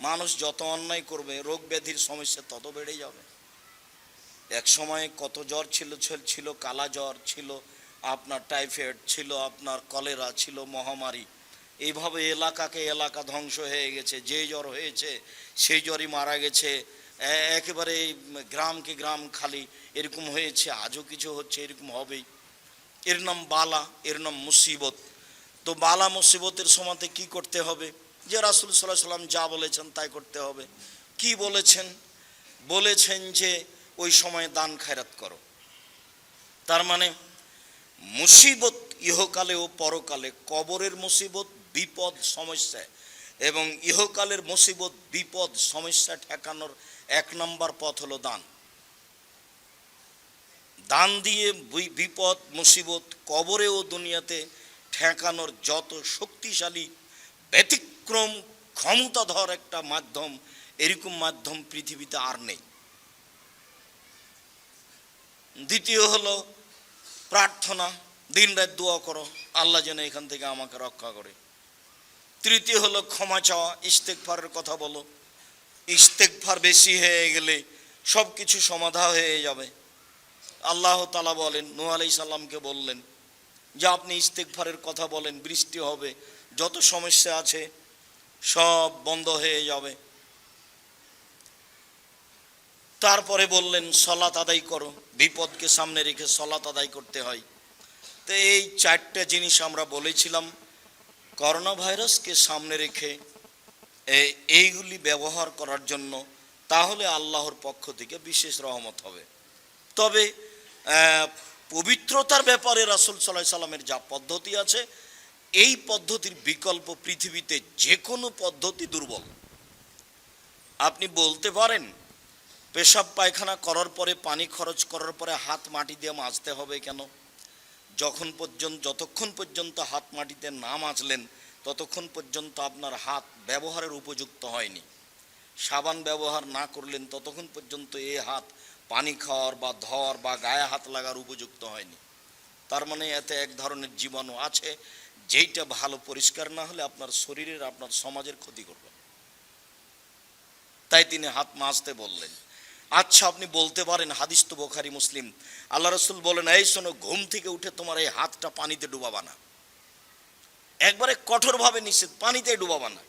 মানুষ যত অন্যায় করবে, রোগ ব্যাধির সমস্যা তত বেড়ে যাবে। এক সময় কত জ্বর ছিল, ছিল- কালা জ্বর ছিল, আপনার টাইফয়েড ছিল, আপনার কলেরা ছিল, মহামারী। এইভাবে এলাকাকে এলাকা ধ্বংস হয়ে গেছে। যে জ্বর হয়েছে, সেই জ্বরই মারা গেছে। একেবারে গ্রামকে গ্রাম খালি। এরকম হয়েছে, আজও কিছু হচ্ছে, এরকম হবেই। এর নাম বালা, এর নাম মুসিবত। তো বালা মুসিবতের সময়তে কি করতে হবে? যে রাসুল সাল্লাহ সাল্লাম যা বলেছেন তাই করতে হবে। কি বলেছেন? বলেছেন যে ওই সময় দান খায়রাত করো। তার মানে মুসিবত ইহকালে ও পরকালে, কবরের মুসিবত বিপদ সমস্যা, এবং ইহকালের মুসিবত বিপদ সমস্যা ঠেকানোর এক নম্বর পথ হলো দান। দান দিয়ে বিপদ, মুসিবত কবরে ও দুনিয়াতে ঠেকানোর যত শক্তিশালী ব্যতিক্রম ক্ষমতাধর একটা মাধ্যম, এরকম মাধ্যম পৃথিবীতে আর নেই। দ্বিতীয় হলো, প্রার্থনা দিন রাত দোয়া করো, আল্লাহ যেন এখান থেকে আমাকে রক্ষা করে। তৃতীয় হলো, ক্ষমা চাওয়া ইস্তেকফারের কথা বলো। ইস্তেকফার বেশি হয়ে গেলে সব কিছু সমাধা হয়ে যাবে। আল্লাহ তালা বলেন নূ আলাই সাল্লামকে বললেন যে, আপনি ইস্তেকফারের কথা বলেন, বৃষ্টি হবে, যত সমস্যা আছে সব বন্ধ হয়ে যাবে। তারপরে বললেন, সলাত আদায় করো, বিপদকে সামনে রেখে সলাত আদায় করতে হয়। তো এই চারটা জিনিস আমরা বলেছিলাম করোনা ভাইরাসকে সামনে রেখে এইগুলি ব্যবহার করার জন্য, তাহলে আল্লাহর পক্ষ থেকে বিশেষ রহমত হবে। তবে পবিত্রতার ব্যাপারে রাসুল সাল্লাহ সাল্লামের যা পদ্ধতি আছে এই পদ্ধতির বিকল্প পৃথিবীতে যে কোনো পদ্ধতি দুর্বল। আপনি বলতে পারেন, পেশাব পায়খানা করার পরে, পানি খরচ করার পরে হাত মাটি দিয়ে মাজতে হবে কেন? যখন পর্যন্ত, যতক্ষণ পর্যন্ত হাত মাটিতে না মাজলেন, ততক্ষণ পর্যন্ত আপনার হাত ব্যবহারের উপযুক্ত হয়নি। সাবান ব্যবহার না করলেন, ততক্ষণ পর্যন্ত এই হাত পানি খাওয়ার বা ধর বা গায়ে হাত লাগার উপযুক্ত হয়নি। তার মানে এতে এক ধরনের জীবাণু আছে যেইটা ভালো, পরিষ্কার না হলে আপনার শরীরের, আপনার সমাজের ক্ষতি করবে। তাই তিনি হাত মাজতে বললেন আচ্ছা আপনি বলতে পারেন, হাদিস তো বোখারি, মুসলিম। আল্লাহ রসুল বলেন, এই শোনো, ঘুম থেকে উঠে তোমার এই হাতটা পানিতে ডুবাবা না। একবারে কঠোরভাবে নিষেধ পানিতে ডুবাবা না।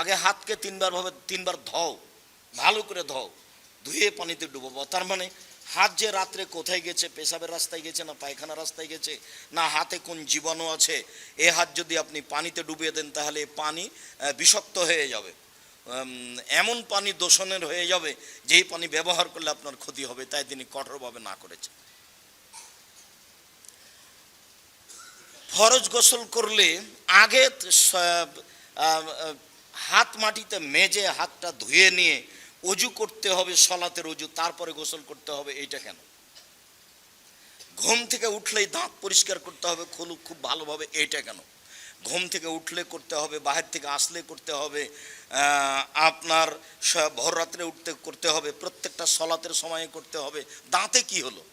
আগে হাতকে তিনবার ভাবে, তিনবার ধও, ভালো করে ধও, ধুয়ে পানিতে ডুবাবো। তার মানে হাত যে রাত্রে কোথায় গেছে, পেশাবের রাস্তায় গেছে না পায়খানা রাস্তায় গেছে, না হাতে কোন জীবাণু আছে, এ হাত যদি আপনি পানিতে ডুবিয়ে দেন তাহলে পানি বিষাক্ত হয়ে যাবে। এমন পানি দূষণের হয়ে যাবে, যেই পানি ব্যবহার করলে আপনার ক্ষতি হবে, তাই তিনি কঠোরভাবে না করেছেন। ফরজ গোসল করলে আগে হাত মাটিতে মেজে হাতটা ধুয়ে নিয়ে অজু করতে হবে, সলাতের অজু তারপরে গোসল করতে হবে, এইটা কেন? ঘুম থেকে উঠলেই দাঁত পরিষ্কার করতে হবে খুলু খুব ভালোভাবে, এইটা কেন? ঘুম থেকে উঠলে করতে হবে, বাহির থেকে আসলে করতে হবে আপনার স- ভোররাত্রে উঠতে করতে হবে, প্রত্যেকটা সলাতের সময়ে করতে হবে, দাঁতে কি হলো?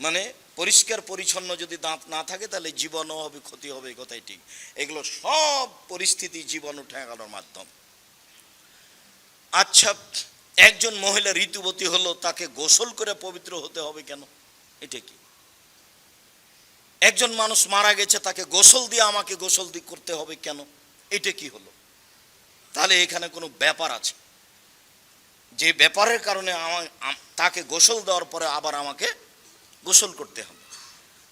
মানে পরিষ্কার পরিচ্ছন্ন যদি দাঁত না থাকে, তাহলে জীবাণু হবে, ক্ষতি হবে কথাই ঠিক। এগুলো সব পরিস্থিতি জীবাণু ঠেকানোর মাধ্যম। আচ্ছা একজন মহিলা ঋতুবতী হলো, তাকে গোসল করে পবিত্র হতে হবে কেন? এটা কি? একজন মানুষ মারা গেছে, তাকে গোসল দিয়ে আমাকে গোসল দিয়ে করতে হবে কেন? এটা কি হলো? তাহলে এখানে কোনো ব্যাপার আছে। যে ব্যাপারের কারণে তাকে গোসল দেওয়ার পরে আবার আমাকে গোসল করতে হবে।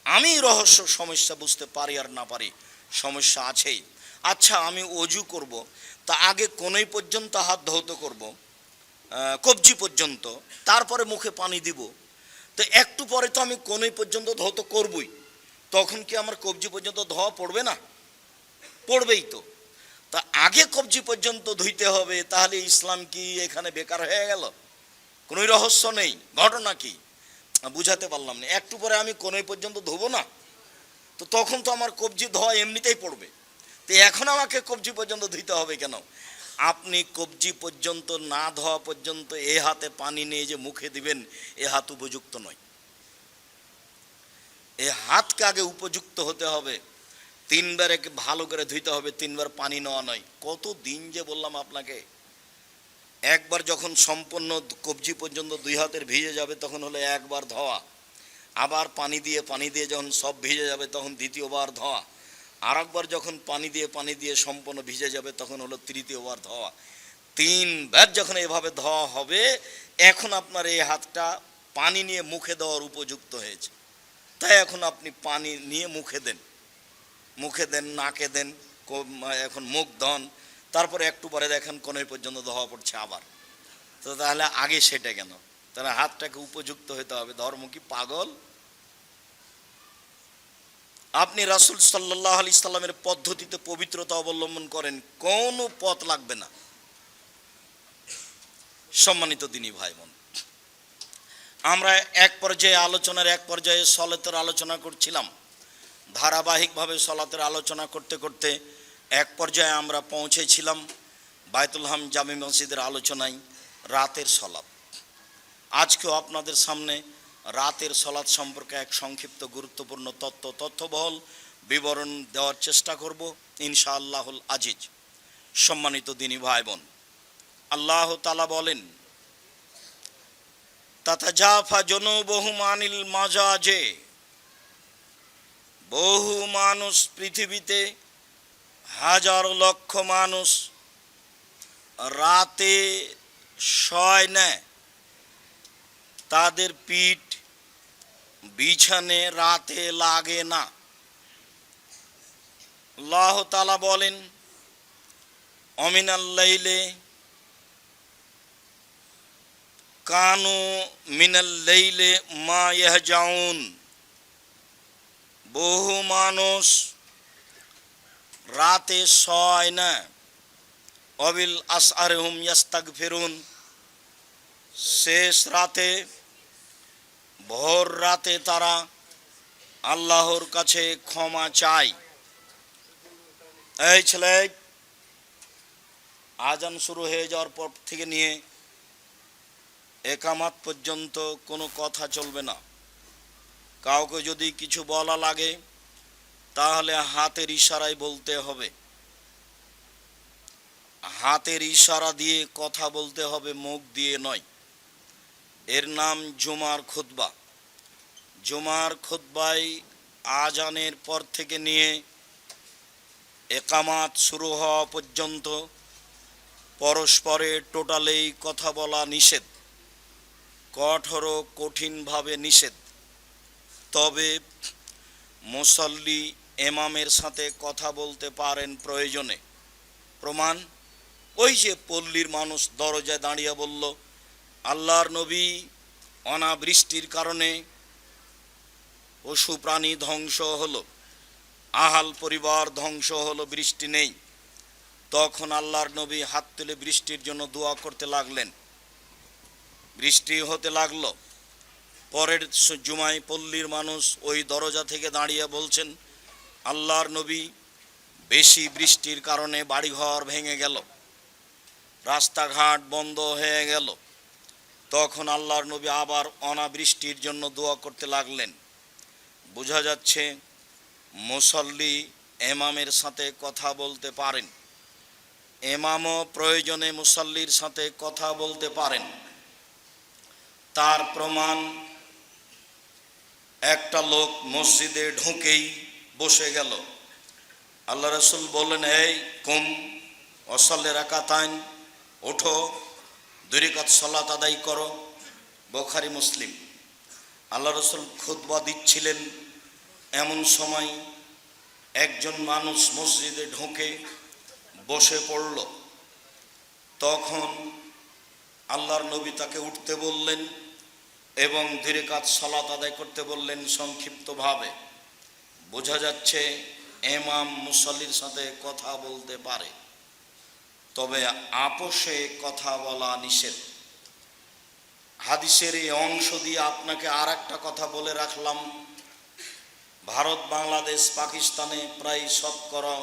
আমি রহস্য, সমস্যা বুঝতে পারি আর না পারি, সমস্যা আছেই। আচ্ছা আমি অজু করব। তা আগে কোনই পর্যন্ত হাত ধৌত করব কবজি পর্যন্ত, তারপরে মুখে পানি দিব। তো একটু পরে তো আমি কোনই পর্যন্ত ধৌত করবই। তখন কি আমার কবজি পর্যন্ত ধোয়া পড়বে না? পড়বেই তো। তা আগে কবজি পর্যন্ত ধুইতে হবে, তাহলে ইসলাম কি এখানে বেকার হয়ে গেল? কোনো রহস্য নেই, ঘটনা কি? বুঝাতে পারলাম না। একটু পরে আমি কোনোই পর্যন্ত ধোবো না? তো তখন তো আমার কবজি ধোয়া এমনিতেই পড়বে। তো এখন আমাকে কবজি পর্যন্ত ধুইতে হবে কেন? আপনি কবজি পর্যন্ত না ধোয়া পর্যন্ত এ হাতে পানি নিয়ে যে মুখে দিবেন, এ হাত উপযুক্ত নয়। এ হাতকে আগে উপযুক্ত হতে হবে। তিনবার একে ভালো করে ধুইতে হবে, তিনবার পানি নেওয়া নয়। কত দিন যে বললাম আপনাকে, একবার যখন সম্পূর্ণ কবজি পর্যন্ত দুই হাতের ভিজে যাবে, তখন হলো একবার ধোয়া। আবার পানি দিয়ে পানি দিয়ে যখন সব ভিজে যাবে, তখন দ্বিতীয়বার ধোয়া। আর একবার যখন পানি দিয়ে পানি দিয়ে সম্পূর্ণ ভিজে যাবে, তখন হলো তৃতীয়বার ধোয়া। তিনবার যখন এভাবে ধোয়া হবে, এখন আপনার এই হাতটা পানি নিয়ে মুখে দেওয়ার উপযুক্ত হয়েছে। তাই এখন আপনি পানি নিয়ে মুখে দেন। মুখে দেন, নাকে দেন এখন মুখ ধন। তারপরে একটু পরে দেখেন কোন পর্যন্ত ধোয়া পড়ছে আবার। তো তাহলে আগে সেটা কেন? তাহলে হাতটাকে উপযুক্ত হতে হবে। ধর্ম কি পাগল? আপনি রাসুল সাল্লাহ আলি সাল্লামের পদ্ধতিতে পবিত্রতা অবলম্বন করেন, কোনো পথ লাগবে না। সম্মানিত দিনী ভাই বোন আমরা এক পর্যায়ে আলোচনার এক পর্যায়ে সলাতের আলোচনা করছিলাম। ধারাবাহিকভাবে সলাতের আলোচনা করতে করতে এক পর্যায়ে আমরা পৌঁছেছিলাম বায়তুল হাম জামি মসজিদের আলোচনায় রাতের সলাৎ। আজকেও আপনাদের সামনে রাতের সলাৎ সম্পর্কে এক সংক্ষিপ্ত গুরুত্বপূর্ণ তত্ত্ব তথ্যবহল বিবরণ দেওয়ার চেষ্টা করব ইনশাআল্লাহুল আজিজ। সম্মানিত দিনী ভাই বোন আল্লাহ তালা বলেন, তাতাজাফা আনিল মাজাজে, বহু মানুষ পৃথিবীতে হাজার লক্ষ মানুষ রাতে শয় নেয়, তাদের পিঠ বিছানে রাতে লাগে না। আল্লাহ তালা বলেন অমিনাল্লাইলে কানু মিনাল্লাইলে মা ইয়াহজাউন। বহু মানুষ রাতে শয় না। অবিল আসআরহুম ইয়াস্তাক ফেরুন শেষ রাতে ভোর রাতে তারা আল্লাহর কাছে ক্ষমা চায়। এই ছেলে, আজান শুরু হয়ে যাওয়ার পর থেকে নিয়ে একামাত পর্যন্ত কোনো কথা চলবে না। কাউকে যদি কিছু বলা লাগে, তাহলে হাতের ইশারায় বলতে হবে। হাতের ইশারা দিয়ে কথা বলতে হবে, মুখ দিয়ে নয়। এর নাম জুমার খুতবা। জুমার খুতবায় আজানের পর থেকে নিয়ে একামাত শুরু হওয়া পর্যন্ত পরস্পরে টোটালেই কথা বলা নিষেধ, কঠোর কঠিনভাবে নিষেধ। তবে মুসল্লি এমামের সাথে কথা বলতে পারেন প্রয়োজনে। প্রমাণ, ওই যে পল্লীর মানুষ দরজায় দাঁড়িয়ে বলল আল্লাহর নবী অনাবৃষ্টির কারণে পশু প্রাণী ধ্বংস হলো, আহাল পরিবার ধ্বংস হলো, বৃষ্টি নেই। তখন আল্লাহর নবী হাত তুলে বৃষ্টির জন্য দোয়া করতে লাগলেন। বৃষ্টি হতে লাগল। পরের জুমায় পল্লীর মানুষ ওই দরজা থেকে দাঁড়িয়ে বলছেন, আল্লাহর নবী বেশি বৃষ্টির কারণে বাড়িঘর ভেঙে গেল। রাস্তাঘাট বন্ধ হয়ে গেল। তখন আল্লাহর নবী আবার অনাবৃষ্টির জন্য দোয়া করতে লাগলেন। বোঝা যাচ্ছে মুসল্লি এমামের সাথে কথা বলতে পারেন। এমামও প্রয়োজনে মুসল্লির সাথে কথা বলতে পারেন। তার প্রমাণ, একটা লোক মসজিদে ঢুকেই বসে গেল। আল্লাহ রসুল বললেন, এই কুম, অসল্লে রাকাতাইন, ওঠো। দুরিকাত সলাত আদায় করো। বোখারি, মুসলিম। আল্লাহ রসুল খুতবা দিচ্ছিলেন এমন সময় একজন মানুষ মসজিদে ঢুকে বসে পড়ল। তখন আল্লাহর নবী তাকে উঠতে বললেন এবং ধীরে কাজ সলাত আদায় করতে বললেন সংক্ষিপ্তভাবে। বোঝা যাচ্ছে, এমাম মুসল্লির সাথে কথা বলতে পারে। তবে আপোষে কথা বলা নিষেধ। হাদিসের এই অংশ দিয়ে আপনাকে আর একটা কথা বলে রাখলাম। ভারত, বাংলাদেশ, পাকিস্তানে প্রায় শতকরা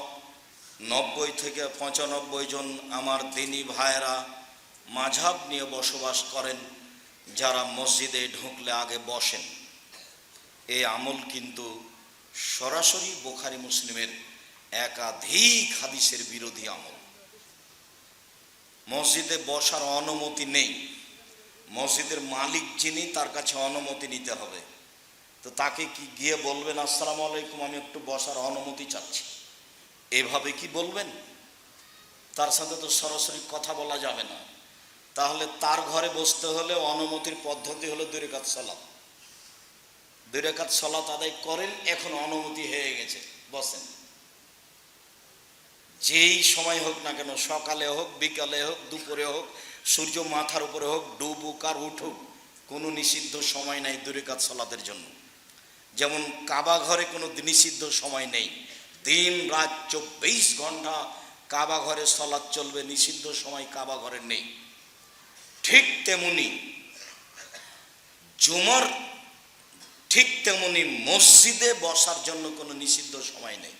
নব্বই থেকে পঁচানব্বই জন আমার দিনী ভাইয়েরা মাঝাব নিয়ে বসবাস করেন, যারা মসজিদে ঢুকলে আগে বসেন। এই আমল কিন্তু সরাসরি বোখারি মুসলিমের একাধিক হাদিসের বিরোধী আমল। মসজিদে বসার অনুমতি নেই। মসজিদের মালিক যিনি, তার কাছে অনুমতি নিতে হবে। তো তাকে কি গিয়ে বলবেন, আসসালামু আলাইকুম, আমি একটু বসার অনুমতি চাচ্ছি এভাবে কি বলবেন? তার সাথে তো সরাসরি কথা বলা যাবে না। তাহলে তার ঘরে বসতে হলে অনুমতির পদ্ধতি হলো দুই রেখাত সলাপ সলাত আদায় করেন, এখন অনুমতি হয়ে গেছে। বসেন। যেই সময় হোক না কেন, সকালে হোক, বিকালে হোক, দুপুরে হোক, সূর্য মাথার উপরে হোক, ডুবুক আর উঠুক, কোনো নিষিদ্ধ সময় নাই দুরেকাত সলাতের জন্য। যেমন কাবা ঘরে কোনো নিষিদ্ধ সময় নেই। দিন, রাত, চব্বিশ ঘণ্টা কাবা ঘরে সলাৎ চলবে, নিষিদ্ধ সময় কাবা ঘরে নেই। ঠিক তেমনি জুমর ঠিক তেমনি মসজিদে বসার জন্য কোনো নিষিদ্ধ সময় নেই।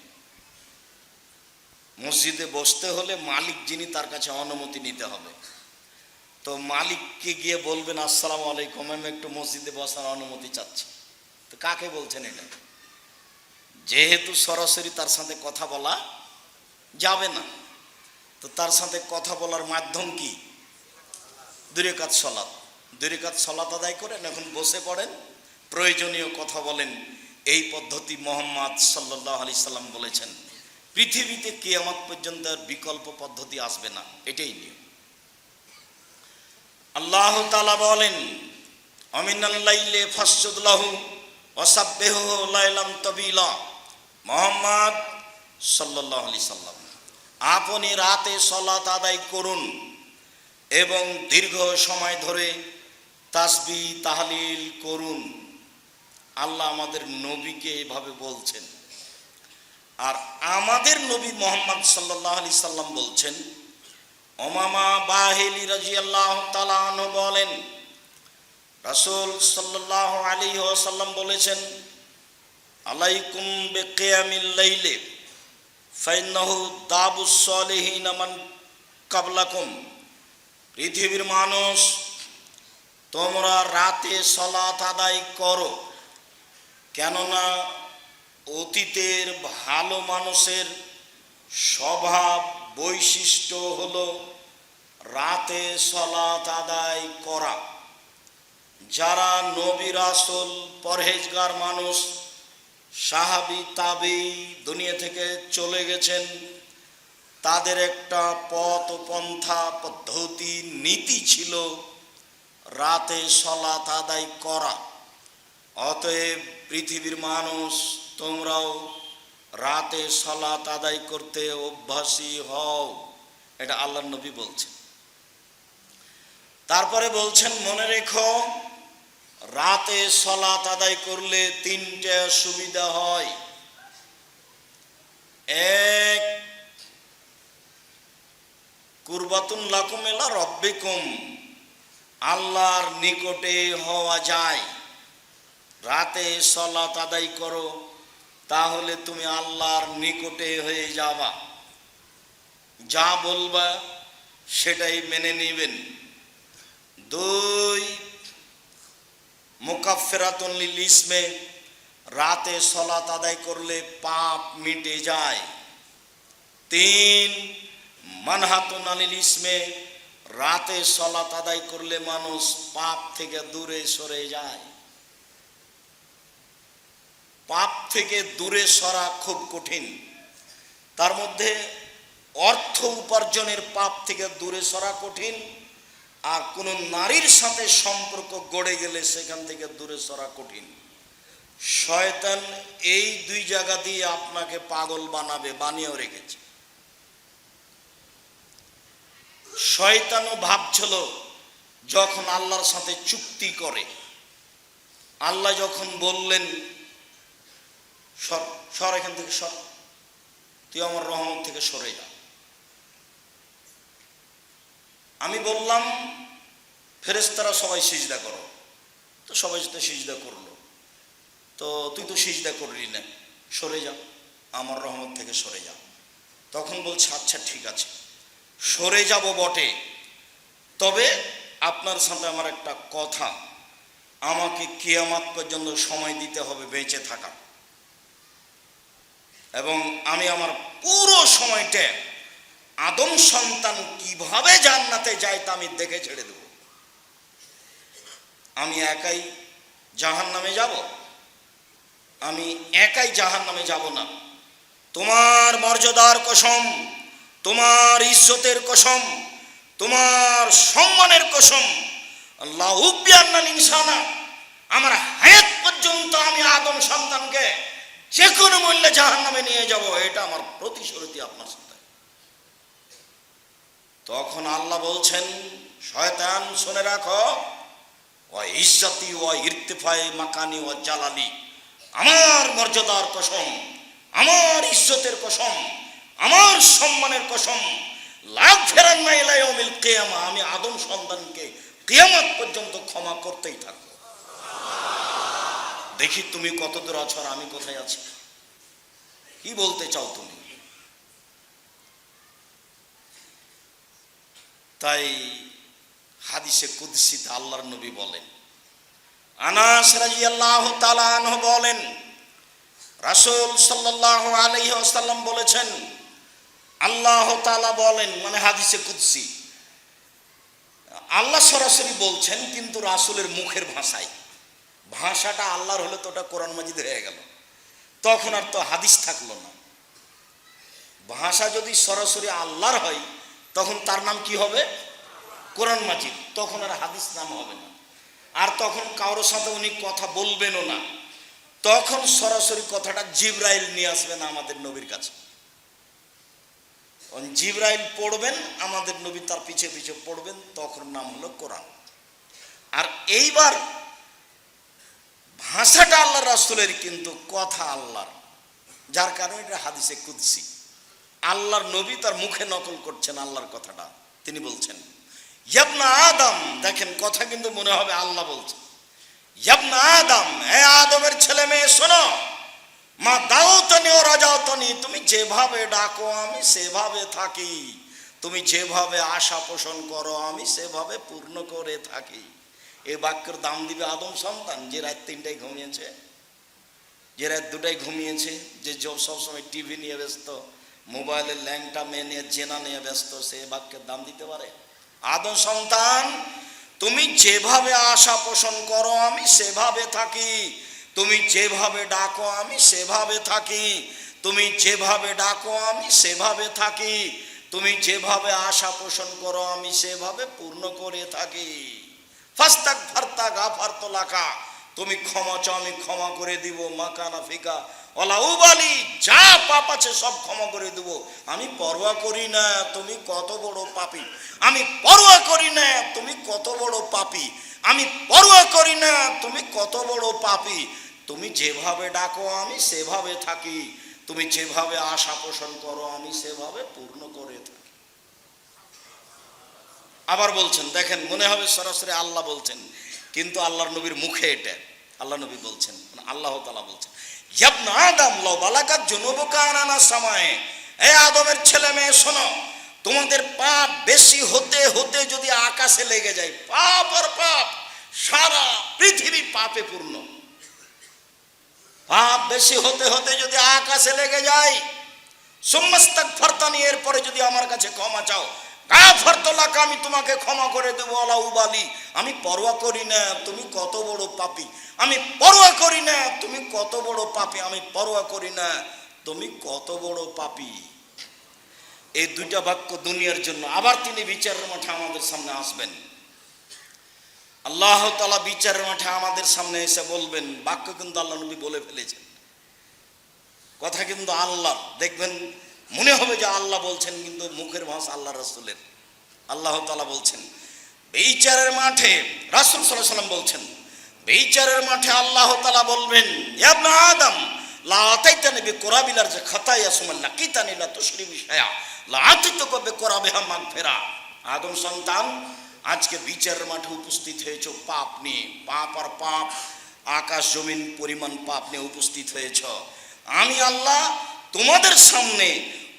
মসজিদে বসতে হলে মালিক যিনি তার কাছে অনুমতি নিতে হবে। তো মালিককে গিয়ে বলবেন, আসসালামু আলাইকুম, আমি একটু মসজিদে বসার অনুমতি চাচ্ছি। তো কাকে বলছেন এটা? যেহেতু সরাসরি তার সাথে কথা বলা যাবে না, তো তার সাথে কথা বলার মাধ্যম কি? দুরেকাত সলাৎ। দুরেকাত সলাৎ আদায় করেন, এখন বসে পড়েন, প্রয়োজনীয় কথা বলেন। এই পদ্ধতি মোহাম্মদ সাল্লাহ আলি সাল্লাম বলেছেন। পৃথিবীতে কেয়ামত পর্যন্ত আর বিকল্প পদ্ধতি আসবে না, এটাই নিয়ম। আল্লাহ তালা বলেন অমিনাল্লাইলে ফাসুদুল্লাহু অসাব্বেহ লাইলাম তবিলা। মোহাম্মদ সাল্লাহ আলি সাল্লাম, আপনি রাতে সলাত আদায় করুন এবং দীর্ঘ সময় ধরে তাসবি তাহলিল করুন। আল্লাহ আমাদের নবীকে এভাবে বলছেন। আর আমাদের নবী মোহাম্মদ সাল্লাহ আলি সাল্লাম বলছেন, ওমামা বাহেলি রাজি আল্লাহ তালান বলেন, রাসুল সাল্লাহ আলী সাল্লাম বলেছেন, আলাইকুম বেকেয়ামিল্লাইলে ফাইনাহু দাবুসলিহীন আমান কাবলাকুম। পৃথিবীর মানুষ, তোমরা রাতে সলাত আদায় করো, কেননা অতীতের ভালো মানুষের স্বভাব বৈশিষ্ট্য হল রাতে সলাত আদায় করা। যারা নবী আসল পরহেজগার মানুষ, সাহাবি, তাবি দুনিয়া থেকে চলে গেছেন, তাদের একটা পথ পন্থা পদ্ধতি, নীতি ছিল রাতে সলাত আদায় করা। অতএব পৃথিবীর মানুষ তোমরাও রাতে সলাত আদায় করতে অভ্যাসী হও। এটা আল্লাহ নবী বলছেন। তারপরে বলছেন, মনে রেখো, রাতে সলাত আদায় করলে তিনটে সুবিধা হয়। এক, কুরবাতুন লাকুমেলা রব্বিকুম। আল্লাহর নিকটে হওয়া যায়। রাতে সলাত আদায় করো। তাহলে তুমি আল্লাহর নিকটে হয়ে যাবা। যা বলবা সেটাই মেনে নিবেন। দুই মোকাফেরাতুল ইসমে, রাতে সলাত আদায় করলে পাপ মিটে যায়। তিন, মানহাতুন আলিল ইসমে, রাতে সলাত আদায় করলে মানুষ পাপ থেকে দূরে সরে যায়। পাপ থেকে দূরে সরা খুব কঠিন। তার মধ্যে অর্থ উপার্জনের পাপ থেকে দূরে সরা কঠিন, আর কোনো নারীর সাথে সম্পর্ক গড়ে গেলে সেখান থেকে দূরে সরা কঠিন। শয়তান এই দুই জায়গা দিয়ে আপনাকে পাগল বানাবে, বানিয়েও রেখেছে। শয়তানও ভাবছিল, যখন আল্লাহর সাথে চুক্তি করে, আল্লাহ যখন বললেন সর সর এখান থেকে সর। তুই আমার রহমত থেকে সরে যা। আমি বললাম ফেরেস্তারা সবাই সিজদা করো। তো সবাই তো সিজদা করল। তো তুই তো সিজদা করলি না। সরে যা, আমার রহমত থেকে সরে যা। তখন বলছে আচ্ছা ঠিক আছে। সরে যাব বটে। তবে আপনার সাথে আমার একটা কথা। আমাকে কেয়ামাত পর্যন্ত সময় দিতে হবে বেঁচে থাকা এবং আমি আমার পুরো সময়টা আদম সন্তান কীভাবে জান্নাতে যায় তা আমি দেখে ছেড়ে দেব। আমি একাই জাহান নামে যাব? আমি একাই জাহান নামে যাব না। তোমার মর্যাদার কসম, তোমার ইজ্জতের কসম, তোমার সম্মানের কসম, আল্লাহ ইনসানা আমার হায়াত পর্যন্ত আমি আদম সন্তানকে যে কোনো মূল্যে জাহান নামে নিয়ে যাব, এটা আমার প্রতিশ্রুতি আপনার সাথে। তখন আল্লাহ বলছেন, শয়তান, শুনে রাখো ও ইজ্জতি ও ইর্তিফাই মাকানি ও জালালি। আমার মর্যাদার কসম, আমার ইজ্জতের কসম, আমার সম্মানের কসম, লাভ ফেরান না এলাই অমিল কেয়ামা। আমি আদম সন্তানকে কেয়ামত পর্যন্ত ক্ষমা করতেই থাকব। দেখি তুমি কত দূর আছো আর আমি কোথায় আছি। কি বলতে চাও তুমি? তাই হাদিসে কুদসিতে আল্লাহর নবী বলেন, আনাস রাজিয়াল্লাহু তাআলা আনহু বলেন, রাসূল সাল্লাল্লাহু আলাইহি ওয়াসাল্লাম বলেছেন, আল্লাহ তাআলা বলেন মানে হাদিসে কুদসি, আল্লাহ সরাসরি বলছেন, কিন্তু রাসূলের মুখের ভাষায়। ভাষাটা আল্লাহর হলে তো ওটা কোরআন মাজিদ হয়ে গেল। তখন আর তো হাদিস থাকল না। ভাষা যদি সরাসরি আল্লাহর হয়, তখন তার নাম কি হবে? কোরআন মাজিদ। তখন আর হাদিস নাম হবে না। আর তখন কারোর সাথে উনি কথা বলবেনও না। তখন সরাসরি কথাটা জিব্রাইল নিয়ে আসবেন আমাদের নবীর কাছে। জিব্রাইল পড়বেন, আমাদের নবী তার পিছে পিছে পড়বেন, তখন নাম হলো কোরআন। আর এইবার ভাষাটা আল্লাহ রাসুলের কিন্তু কথা আল্লাহর। যার কারণে এটা হাদিসে কুদসি। আল্লাহর নবী তার মুখে নকল করছেন আল্লাহর কথাটা। তিনি বলছেন, ইয়াবনা আদম। দেখেন, কথা কিন্তু মনে হবে আল্লাহ বলছেন। ইয়াবনা আদম, হে আদমের ছেলে মেয়ে, শোনো। মা দাও তনি ও রাজাও তনি তুমি যেভাবে ডাকো, আমি সেভাবে থাকি। তুমি যেভাবে আশা পোষণ করো, আমি সেভাবে পূর্ণ করে থাকি। এই বাক্যের দাম দিবে আদম সন্তান, যে রাত তিনটায় ঘুমিয়েছে, যে রাত দুটাই ঘুমিয়েছে, যে জ- সবসময় টিভি নিয়ে ব্যস্ত, মোবাইলের ল্যাংটা মেয়ে নিয়ে, জেনা নিয়ে ব্যস্ত, সে বাক্যের দাম দিতে পারে। আদম সন্তান, তুমি যেভাবে আশা পোষণ করো, আমি সেভাবে থাকি। তুমি যেভাবে ডাকো, আমি সেভাবে থাকি। তুমি যেভাবে ডাকো, আমি সেভাবে থাকি। তুমি যেভাবে আশা পোষণ করো, আমি সেভাবে পূর্ণ করে থাকি। ফাস্তাক ফার্তা গা তুমি ক্ষমা চাও, আমি ক্ষমা করে দিব। মাকানা ফিকা। ওলা উবালি, যা পাপ আছে সব ক্ষমা করে দিব। আমি পরোয়া করি না, তুমি কত বড় পাপি। আমি পরোয়া করি না, তুমি কত বড় পাপি। আমি পরোয়া করি না, তুমি কত বড় পাপি। তুমি যেভাবে ডাকো, আমি সেভাবে থাকি। তুমি যেভাবে আশা পোষণ করো, আমি সেভাবে পূর্ণ করে থাকি। আবার বলছেন, দেখেন, মনে হবে সরাসরি আল্লাহ বলছেন, কিন্তু আল্লাহর নবীর মুখে এটা। আল্লাহ নবী বলছেন, আল্লাহ তালা বলছেন, ইয়াবনা আদম লো বালাকাত জুনুবুকানানা সময়ে। এ আদমের ছেলে মেয়ে, শোনো, তোমাদের পাপ বেশি হতে হতে যদি আকাশে লেগে যায়, পাপ আর পাপ, সারা পৃথিবী পাপে পূর্ণ। পাপ বেশি হতে হতে যদি আকাশে লেগে যায় সমস্তাক ফরতানি এরপরে যদি আমার কাছে ক্ষমা চাও গাফরতলাকে আমি তোমাকে ক্ষমা করে দেবো আলা উবালি আমি পরোয়া করি না, তুমি কত বড় পাপি। আমি পরোয়া করি না, তুমি কত বড় পাপি। আমি পরোয়া করি না, তুমি কত বড় পাপি। এই দুইটা বাক্য দুনিয়ার জন্য। আবার তিনি বিচারের মাঠে আমাদের সামনে আসবেন। আল্লাহ তালা বিচারের মাঠে আমাদের সামনে এসে বলবেন, বাক্য কিন্তু আল্লাহ নবী বলে ফেলেছেন। কথা কিন্তু আল্লাহ দেখবেন মনে হবে যে আল্লাহ বলছেন, কিন্তু মুখের ভাষা আল্লাহ রসুলের। আল্লাহ তালা বলছেন বিচারের মাঠে, রাসুল সাল্লাহ সাল্লাম বলছেন বিচারের মাঠে আল্লাহ তালা বলবেন আদম, লা আতাইতানি বিকুরাবিলার যে খাতায়া সুমাল্লা কিতানি লা তুশরি বিশায়া লা আতিতু কবে কোরাবিহা মাগফিরা। আদম সন্তান, আজকে বিচারের মাঠে উপস্থিত হয়েছে, পাপ নিয়ে, পাপ আর পাপ, আকাশ জমিন পরিমাণ পাপ নিয়ে উপস্থিত হয়েছ। আমি আল্লাহ তোমাদের সামনে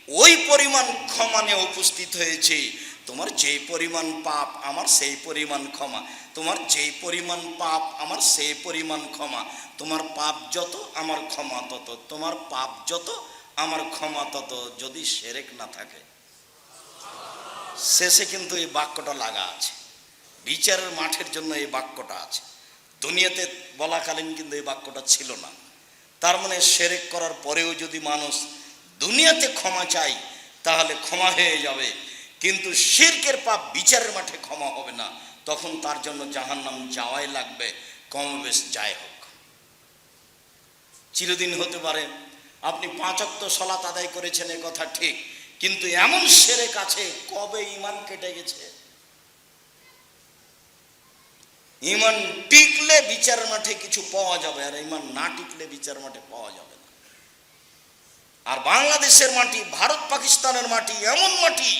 ওই পরিমাণ ক্ষমা নিয়ে উপস্থিত হয়েছি। তোমার যেই পরিমাণ পাপ, আমার সেই পরিমাণ ক্ষমা। তোমার যেই পরিমাণ পাপ, আমার সেই পরিমাণ ক্ষমা। তোমার পাপ যত, আমার ক্ষমা তত। তোমার পাপ যত, আমার ক্ষমা তত। যদি সেরেক না থাকে। শেষে কিন্তু এই বাক্যটা লাগা আছে। বিচারের মাঠের জন্য এই বাক্যটা আছে। দুনিয়াতে বলাকালীন কিন্তু এই বাক্যটা ছিল না। তার মানে সেরেক করার পরেও যদি মানুষ দুনিয়াতে ক্ষমা চাই, তাহলে ক্ষমা হয়ে যাবে। কিন্তু শিরকের পাপ বিচারের মাঠে ক্ষমা হবে না। তখন তার জন্য জাহান্নাম যাওয়াই লাগবে কম বেশ যায় হোক। চিরদিন হতে পারে, আপনি পাঁচক্ত সলাত আদায় করেছেন, এ কথা ঠিক। কিন্তু এমন সেরে কাছে কবে ইমান কেটে গেছে? ইমান টিকলে বিচার মাঠে কিছু পাওয়া যাবে, আর ইমান না টিকলে বিচার মাঠে পাওয়া যাবে না। আর বাংলাদেশের মাটি, ভারত পাকিস্তানের মাটি, এমন মাটি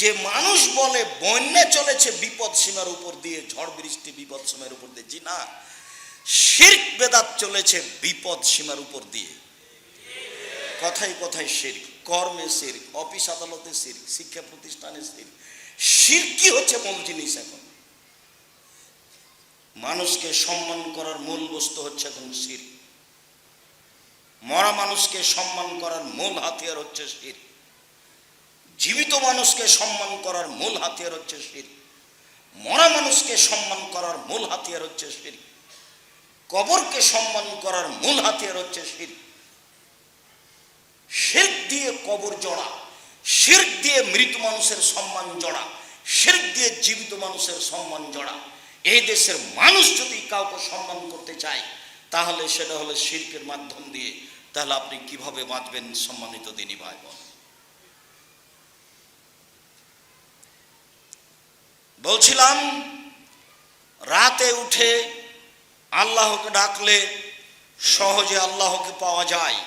যে মানুষ বলে বন্যা চলেছে বিপদ সীমার উপর দিয়ে, ঝড় বৃষ্টি বিপদ সীমার উপর দিয়ে। জি না, শির্ক বেদাত চলেছে বিপদ সীমার উপর দিয়ে। কথায় কথায় শির্ক, কর্মে শির্ক, অফিস আদালতে শির্ক, শিক্ষা প্রতিষ্ঠানে শির্ক। শিরকি হচ্ছে মূল জিনিস এখন। মানুষকে সম্মান করার মূল বস্তু হচ্ছে এখন শির মরা মানুষকে সম্মান করার মূল হাতিয়ার হচ্ছে শির। জীবিত মানুষকে সম্মান করার মূল হাতিয়ার হচ্ছে শির। মরা মানুষকে সম্মান করার মূল হাতিয়ার হচ্ছে শির। কবরকে সম্মান করার মূল হাতিয়ার হচ্ছে শির। শির্ক দিয়ে কবর জড়া, শির দিয়ে মৃত মানুষের সম্মান জড়া শির্ক দিয়ে জীবিত মানুষের সম্মান জড়া। এই দেশের মানুষ যদি কাউকে সম্মান করতে চায় তাহলে সেটা হলো শিল্পের মাধ্যম দিয়ে। তাহলে আপনি কীভাবে বাঁচবেন সম্মানিত দিনী ভাই বোন বলছিলাম, রাতে উঠে আল্লাহকে ডাকলে সহজে আল্লাহকে পাওয়া যায়।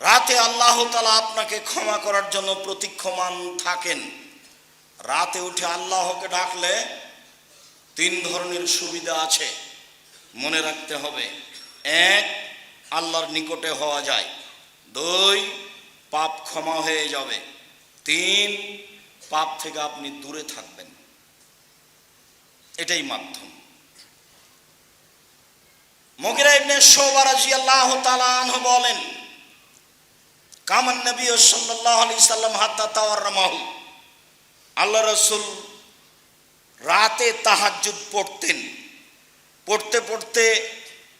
রাতে আল্লাহ তালা আপনাকে ক্ষমা করার জন্য প্রতীক্ষমান থাকেন। রাতে উঠে আল্লাহকে ডাকলে তিন ধরনের সুবিধা আছে। মনে রাখতে হবে, এক, আল্লাহর নিকটে হওয়া যায়। দুই, পাপ ক্ষমা হয়ে যাবে। তিন, পাপ থেকে আপনি দূরে থাকবেন। এটাই মাধ্যম। মগিরা ইবনে শোবা রাদিয়াল্লাহু তাআলা আনহু বলেন, কামান নবী সাল্লাল্লাহু আলাইহি সাল্লাম হাত্তা আল্লাহ রসুল রাতে তাহাজ্জুদ পড়তেন। পড়তে পড়তে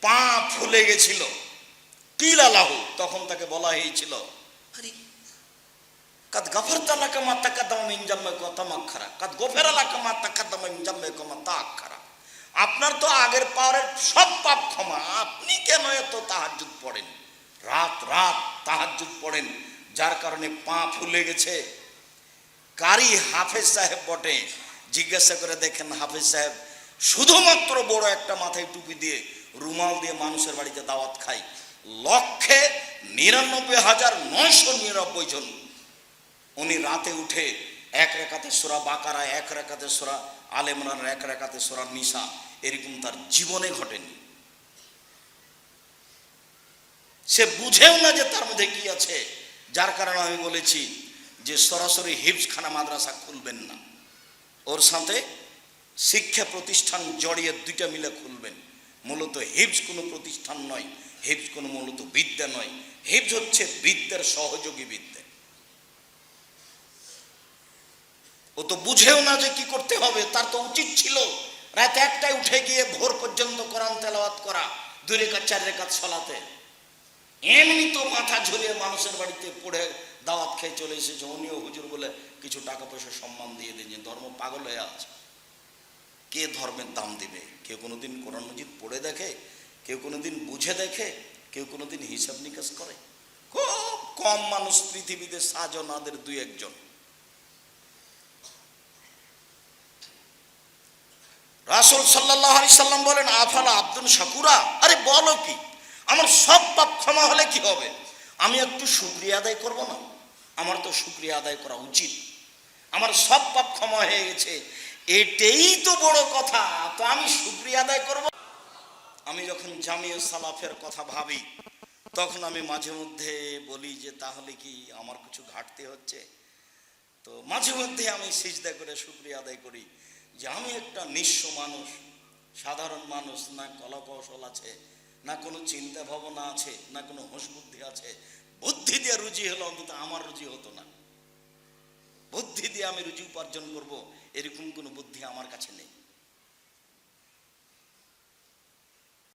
পা ফুলে গেছিল। কিল আলাহু তখন তাকে বলা হয়েছিল, আরে, কাদ গফরতা লাকা মা তাকাদ্দামা মিন জাম্মিকা ওয়া তামাক্খারা কাদ গফেরা লাকা মা তাকাদ্দামা মিন জাম্মিকা ওয়া তাআক্খারা আপনার তো আগের পাওয়ারের সব পাপ ক্ষমা, আপনি কেন এত তাহাজ্জুদ পড়েন? রাত রাত তাহাজ্জুদ পড়েন, যার কারণে পা ফুলে গেছে। কারি হাফেজ সাহেব বটে জিজ্ঞাসা করে দেখেন হাফেজ সাহেব, শুধুমাত্র বড় একটা মাথায় টুপি দিয়ে রুমাল দিয়ে মানুষের বাড়িতে দাওয়াত খাই। লক্ষে নিরানব্বই হাজার নয়শো নিরানব্বই জন। উনি রাতে উঠে এক রেখাতে সোরা বাকারা, এক রেখাতে সোরা আলেমরান এক রেখাতে সোরা নিশা এরকম তার জীবনে ঘটেনি। সে বুঝেও না যে তার মধ্যে কি আছে। যার কারণে আমি বলেছি যে সরাসরি হিফজখানা মাদ্রাসা খুলবেন না। ওর সাথে শিক্ষা প্রতিষ্ঠান জড়িয়ে দুইটা মিলে খুলবেন। মূলত হিফজ কোনো প্রতিষ্ঠান নয়, হিফজ কোনো মূলত বিদ্যা নয়। হিফজ হচ্ছে বিদ্যার সহযোগী বিদ্যা। ও তো বুঝেও না যে কি করতে হবে, তার তো উচিত ছিল রাত একটায় উঠে গিয়ে ভোর পর্যন্ত কোরআন তেলাওয়াত করা, দুই রেখা চার রেখা ছলাতে এমনি তো মাথা ঝুলিয়ে মানুষের বাড়িতে পড়ে দাওয়াত খেয়ে চলে এসেছে। উনিও হুজুর বলে, কিছু টাকা পয়সা সম্মান দিয়ে দিন, যে ধর্ম পাগল হয়ে আছে। কে ধর্মের দাম দিবে? কেউ কোনোদিন কোরআন মজিদ পড়ে দেখে, কেউ কোনোদিন বুঝে দেখে, কেউ কোনোদিন হিসাব নিকাশ করে। খুব কম মানুষ পৃথিবীতে সাজনাদের দুই একজন। রাসুল সাল্লাহ সাল্লাম বলেন, আফালা আব্দুল শাকুরা? আরে বলো কি? আমার সব পাপ ক্ষমা হলে কি হবে? আমি একটু শুক্রিয়া আদায় করব না? আমার তো শুক্রিয়া আদায় করা উচিত। আমার সব পাপ ক্ষমা হয়ে গেছে। এটাই তো বড় কথা, তো আমি শুক্রিয়া আদায় করব। আমি যখন জামিয়া সালাফের কথা ভাবি, তখন আমি মাঝে মধ্যে বলি যে, তাহলে কি আমার কিছু ঘাটতি হচ্ছে? তো মাঝে মধ্যে আমি সিজদা করে শুক্রিয়া আদায় করি যে, আমি একটা নিঃস্ব মানুষ, সাধারণ মানুষ, না কলা কৌশল আছে না কোনো চিন্তা ভাবনা আছে, না কোনো হোশ বুদ্ধি আছে। বুদ্ধি দিয়ে রুজি হলো অন্তত আমার রুজি হতো না। বুদ্ধি দিয়ে আমি রুজি উপার্জন করব, এরকম কোনো বুদ্ধি আমার কাছে নেই।